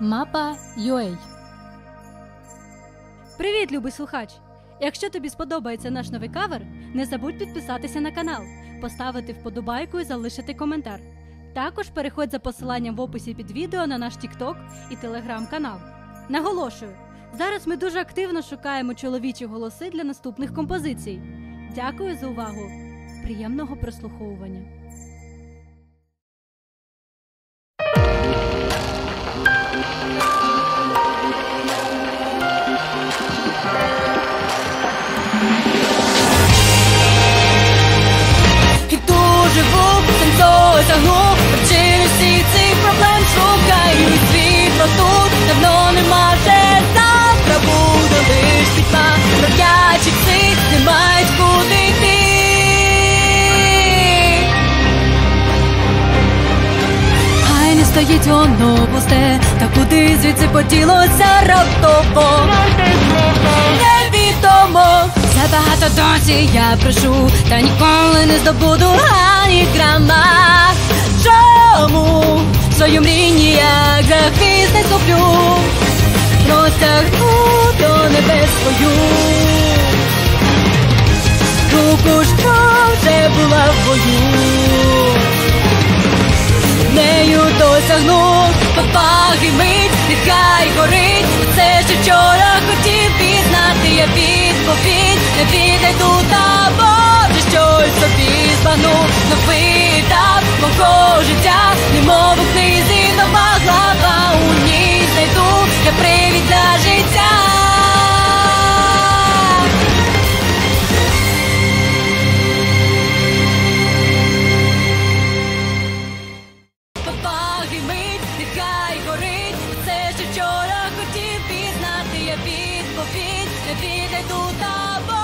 Мапа UA. Привіт, любий слухач! Якщо тобі сподобається наш новий кавер, не забудь підписатися на канал, поставити вподобайку і залишити коментар. Також переходь за посиланням в описі під відео на наш TikTok і Telegram канал. Наголошую, зараз ми дуже активно шукаємо чоловічі голоси для наступних композицій. Дякую за увагу! Приємного прослуховування! Іду живу, сенсо тягну Причини всіх цих проблем шукаю. Світло тут Давно нема вже завтра буде лиш пітьма Бродячих цих не мають куди йти. Хай не стоїть воно пусте Та куди звідси поділося раптово Забагато я прошу, та ніколи не здобуду ані грама. Чому свою мрій ніяк захист не зроблю? Протягну до небес свою. Руку ж вже була в бою. Нею досягну відійду та може щось собі збагну. Новий етап мого життя Немов у книзі нова глава У ній знайду. Я привід для життя. Попаги мить, нехай горить. Все, що вчора хотів пізнати Я відповідь, не відійду та збагну